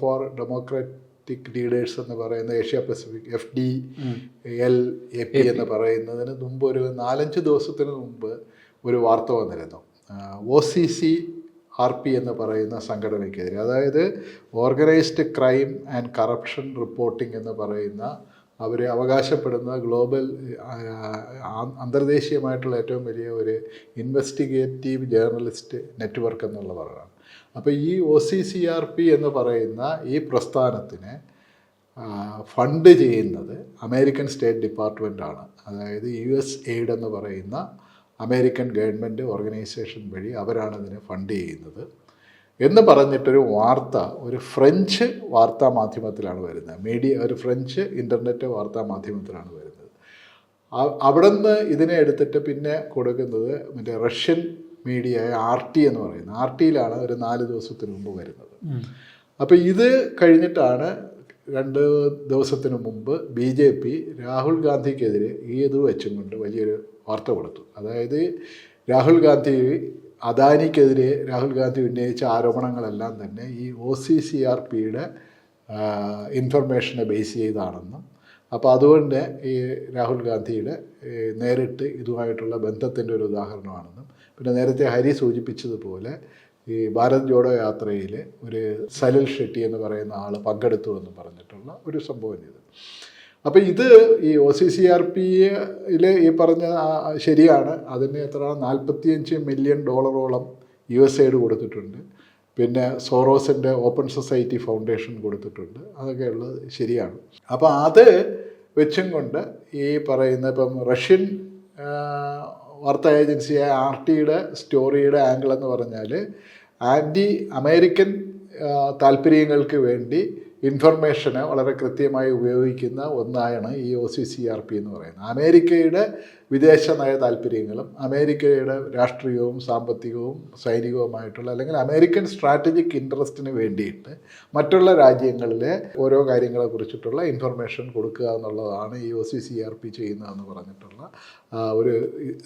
For Democratic leaders എന്ന് പറയുന്ന Asia Pacific F D L A P എന്ന് പറയുന്നതിന് മുമ്പ് ഒരു നാലഞ്ച് ദിവസത്തിന് മുമ്പ് ഒരു വാർത്ത വന്നിരുന്നു. O C C R P എന്ന് പറയുന്ന സംഘടനയ്ക്കെതിരെ. അതായത് organised crime and corruption reporting എന്ന് പറയുന്ന അവർ അവകാശപ്പെടുന്ന ഗ്ലോബൽ അന്തർദേശീയമായിട്ടുള്ള ഏറ്റവും വലിയ ഒരു ഇൻവെസ്റ്റിഗേറ്റീവ് ജേർണലിസ്റ്റ് നെറ്റ്വർക്ക് എന്നുള്ളതാണ് അപ്പോൾ ഈ O C C R P എന്ന് പറയുന്ന ഈ പ്രസ്ഥാനത്തിന് ഫണ്ട് ചെയ്യുന്നത് അമേരിക്കൻ സ്റ്റേറ്റ് ഡിപ്പാർട്ട്മെന്റ് ആണ് അതായത് യു എസ് എയ്ഡ് എന്ന് പറയുന്ന അമേരിക്കൻ ഗവൺമെന്റ് ഓർഗനൈസേഷൻ വഴി അവരാണ് ഇതിനെ ഫണ്ട് ചെയ്യുന്നത്. എന്ന് പറഞ്ഞിട്ടൊരു വാർത്ത ഒരു ഫ്രഞ്ച് വാർത്താ മാധ്യമത്തിലാണ് വരുന്നത്. മീഡിയ ഒരു ഫ്രഞ്ച് ഇന്റർനെറ്റ് വാർത്താ മാധ്യമത്തിലാണ് വരുന്നത്. അവിടെ നിന്ന് ഇതിനെ എടുത്തിട്ട് പിന്നെ കൊടുക്കുന്നത് മറ്റേ റഷ്യൻ മീഡിയ ആർ ടി എന്ന് പറയുന്നത് ആർ ടിയിലാണ് ഒരു നാല് ദിവസത്തിന് മുമ്പ് വരുന്നത്. അപ്പോൾ ഇത് കഴിഞ്ഞിട്ടാണ് രണ്ട് ദിവസത്തിന് മുമ്പ് ബി ജെ പി രാഹുൽ ഗാന്ധിക്കെതിരെ ഈ ഇത് വെച്ചും കൊണ്ട് വലിയൊരു വാർത്ത കൊടുത്തു. അതായത് രാഹുൽ ഗാന്ധി അദാനിക്കെതിരെ രാഹുൽ ഗാന്ധി ഉന്നയിച്ച ആരോപണങ്ങളെല്ലാം തന്നെ ഈ ഒ സി സി ആർ പിയുടെ ഇൻഫർമേഷനെ ബേസ് ചെയ്താണെന്നും അപ്പോൾ അതുകൊണ്ട് ഈ രാഹുൽ ഗാന്ധിയുടെ നേരിട്ട് ഇതുമായിട്ടുള്ള ബന്ധത്തിന്റെ ഒരു ഉദാഹരണമാണെന്നും പിന്നെ നേരത്തെ ഹരി സൂചിപ്പിച്ചതുപോലെ ഈ ഭാരത് ജോഡോ യാത്രയിൽ ഒരു സലിൽ ഷെട്ടി എന്ന് പറയുന്ന ആൾ പങ്കെടുത്തു എന്ന് പറഞ്ഞിട്ടുള്ള ഒരു സംഭവം ഇത്. അപ്പോൾ ഇത് ഈ ഒ സി സി ആർ പിയിൽ ഈ പറഞ്ഞ ശരിയാണ്. അതിന് എത്ര? നാൽപ്പത്തിയഞ്ച് മില്യൺ ഡോളറോളം യു എസ് എയ്ഡ് കൊടുത്തിട്ടുണ്ട്. പിന്നെ സോറോസിന്റെ ഓപ്പൺ സൊസൈറ്റി ഫൗണ്ടേഷൻ കൊടുത്തിട്ടുണ്ട്. അതൊക്കെ ഉള്ളത് ശരിയാണ്. അപ്പോൾ അത് വെച്ചും കൊണ്ട് ഈ പറയുന്ന ഇപ്പം റഷ്യൻ വാർത്താ ഏജൻസിയായ ആർ ടിയുടെ സ്റ്റോറിയുടെ ആംഗിൾ എന്ന് പറഞ്ഞാൽ ആന്റി അമേരിക്കൻ താല്പര്യങ്ങൾക്ക് വേണ്ടി ഇൻഫർമേഷനെ വളരെ കൃത്യമായി ഉപയോഗിക്കുന്ന ഒന്നാണ് ഈ O C C R P എന്ന് പറയുന്നത്. അമേരിക്കയുടെ വിദേശ നയ താല്പര്യങ്ങളും അമേരിക്കയുടെ രാഷ്ട്രീയവും സാമ്പത്തികവും സൈനികവുമായിട്ടുള്ള അല്ലെങ്കിൽ അമേരിക്കൻ സ്ട്രാറ്റജിക് ഇൻട്രസ്റ്റിന് വേണ്ടിയിട്ട് മറ്റുള്ള രാജ്യങ്ങളിലെ ഓരോ കാര്യങ്ങളെ കുറിച്ചിട്ടുള്ള ഇൻഫർമേഷൻ കൊടുക്കുക എന്നുള്ളതാണ് ഈ O C C R P ചെയ്യുന്നതെന്ന് പറഞ്ഞിട്ടുള്ള ഒരു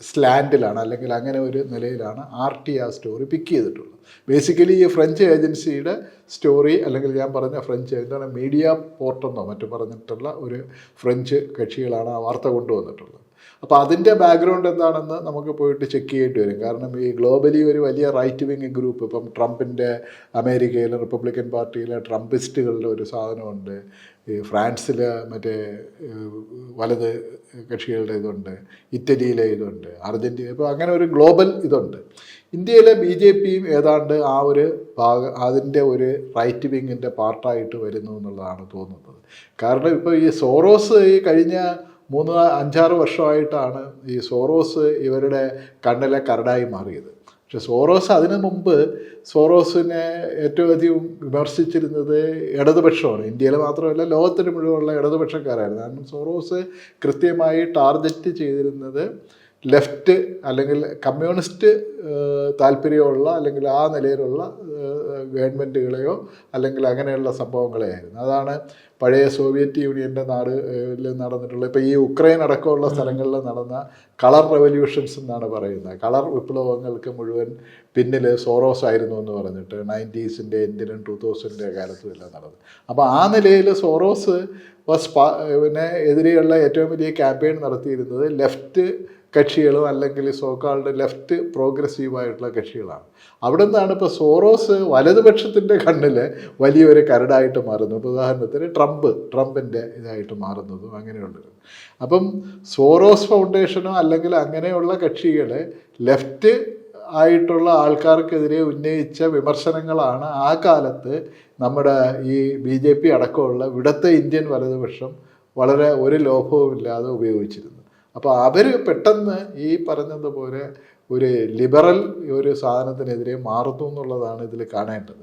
സ്ലാൻഡിലാണ് അല്ലെങ്കിൽ അങ്ങനെ ഒരു നിലയിലാണ് ആർ ടി ആ സ്റ്റോറി പിക്ക് ചെയ്തിട്ടുള്ളത്. ബേസിക്കലി ഈ ഫ്രഞ്ച് ഏജൻസിയുടെ സ്റ്റോറി അല്ലെങ്കിൽ ഞാൻ പറഞ്ഞ ഫ്രഞ്ച് എന്താണ് മീഡിയ പോർട്ടെന്നോ മറ്റു പറഞ്ഞിട്ടുള്ള ഒരു ഫ്രഞ്ച് കക്ഷികളാണ് ആ വാർത്ത കൊണ്ടുവന്നിട്ടുള്ളത്. അപ്പോൾ അതിന്റെ ബാക്ക്ഗ്രൗണ്ട് എന്താണെന്ന് നമുക്ക് പോയിട്ട് ചെക്ക് ചെയ്യേണ്ടി വരും. കാരണം ഈ ഗ്ലോബലി ഒരു വലിയ റൈറ്റ് വിങ് ഗ്രൂപ്പ് ഇപ്പം ട്രംപിന്റെ അമേരിക്കയിലെ റിപ്പബ്ലിക്കൻ പാർട്ടിയിലെ ട്രംപിസ്റ്റുകളുടെ ഒരു സാധനമുണ്ട്. ഈ ഫ്രാൻസിൽ മറ്റേ വലത് കക്ഷികളുടെ ഇതുണ്ട്. ഇറ്റലിയിലെ ഇതുണ്ട്. അർജന്റീന ഇപ്പോൾ അങ്ങനെ ഒരു ഗ്ലോബൽ ഇതുണ്ട്. ഇന്ത്യയിലെ ബി ജെ പിയും ഏതാണ്ട് ആ ഒരു ഭാഗ അതിന്റെ ഒരു റൈറ്റ് വിങ്ങിന്റെ പാർട്ടായിട്ട് വരുന്നു എന്നുള്ളതാണ് തോന്നുന്നത്. കാരണം ഇപ്പോൾ ഈ സോറോസ് ഈ കഴിഞ്ഞ മൂന്ന് അഞ്ചാറ് വർഷമായിട്ടാണ് ഈ സോറോസ് ഇവരുടെ കണ്ണിലെ കരടായി മാറിയത്. പക്ഷെ സോറോസ് അതിനു മുമ്പ് സോറോസിനെ ഏറ്റവും അധികം വിമർശിച്ചിരുന്നത് ഇടതുപക്ഷമാണ്. ഇന്ത്യയിൽ മാത്രമല്ല ലോകത്തിന് മുഴുവനുള്ള ഇടതുപക്ഷക്കാരായിരുന്നു. കാരണം സോറോസ് കൃത്യമായി ടാർഗറ്റ് ചെയ്തിരുന്നത് ലെഫ്റ്റ് അല്ലെങ്കിൽ കമ്മ്യൂണിസ്റ്റ് താല്പര്യമുള്ള അല്ലെങ്കിൽ ആ നിലയിലുള്ള ഗവൺമെന്റുകളെയോ അല്ലെങ്കിൽ അങ്ങനെയുള്ള സംഭവങ്ങളെയായിരുന്നു അതാണ് പഴയ സോവിയറ്റ് യൂണിയന്റെ നാട് നടന്നിട്ടുള്ള ഇപ്പോൾ ഈ ഉക്രൈൻ അടക്കമുള്ള സ്ഥലങ്ങളിൽ നടന്ന കളർ റെവല്യൂഷൻസ് എന്നാണ് പറയുന്നത്. കളർ വിപ്ലവങ്ങൾക്ക് മുഴുവൻ പിന്നിൽ സോറോസ് ആയിരുന്നു എന്ന് പറഞ്ഞിട്ട് നയന്റീസിന്റെ എൻഡിലും ടു തൗസൻഡിന്റെ കാലത്തും എല്ലാം നടന്നു അപ്പോൾ ആ നിലയിൽ സോറോസ് വാസ് പിന്നെ എതിരെയുള്ള ഏറ്റവും വലിയ ക്യാമ്പയിൻ നടത്തിയിരുന്നത് ലെഫ്റ്റ് കക്ഷികളും അല്ലെങ്കിൽ സോക്കാളുടെ ലെഫ്റ്റ് പ്രോഗ്രസീവായിട്ടുള്ള കക്ഷികളാണ്. അവിടെ നിന്നാണ് ഇപ്പോൾ സോറോസ് വലതുപക്ഷത്തിന്റെ കണ്ണിൽ വലിയൊരു കരടായിട്ട് മാറുന്നത്. ഇപ്പോൾ ഉദാഹരണത്തിന് ട്രംപ് ട്രംപിന്റെ ഇതായിട്ട് മാറുന്നതും അങ്ങനെയുള്ളത് അപ്പം സോറോസ് ഫൗണ്ടേഷനോ അല്ലെങ്കിൽ അങ്ങനെയുള്ള കക്ഷികൾ ലെഫ്റ്റ് ആയിട്ടുള്ള ആൾക്കാർക്കെതിരെ ഉന്നയിച്ച വിമർശനങ്ങളാണ് ആ കാലത്ത് നമ്മുടെ ഈ ബി ജെ പി അടക്കമുള്ള ഇവിടുത്തെ ഇന്ത്യൻ വലതുപക്ഷം വളരെ ഒരു ലോഭവുമില്ലാതെ ഉപയോഗിച്ചിരുന്നു അപ്പോൾ അവർ പെട്ടെന്ന് ഈ പറഞ്ഞതുപോലെ ഒരു ലിബറൽ ഒരു സാധനത്തിനെതിരെ മാറുന്നു എന്നുള്ളതാണ് ഇതിൽ കാണേണ്ടത്.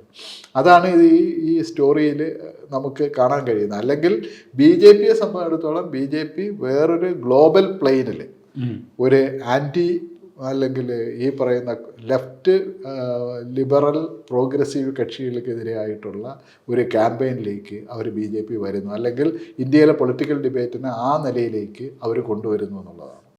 അതാണ് ഇത് ഈ ഈ സ്റ്റോറിയിൽ നമുക്ക് കാണാൻ കഴിയുന്നത്. അല്ലെങ്കിൽ ബി ജെ പിയെ സംബന്ധിച്ചിടത്തോളം ബി ജെ പി വേറൊരു ഗ്ലോബൽ പ്ലെയിനിൽ ഒരു ആന്റി അല്ലെങ്കിൽ ഈ പറയുന്ന ലെഫ്റ്റ് ലിബറൽ പ്രോഗ്രസീവ് കക്ഷികൾക്കെതിരെയായിട്ടുള്ള ഒരു ക്യാമ്പയിനിലേക്ക് അവർ ബി ജെ പി വരുന്നു. അല്ലെങ്കിൽ ഇന്ത്യയിലെ പൊളിറ്റിക്കൽ ഡിബേറ്റിനെ ആ നിലയിലേക്ക് അവർ കൊണ്ടുവരുന്നു എന്നുള്ളതാണ്.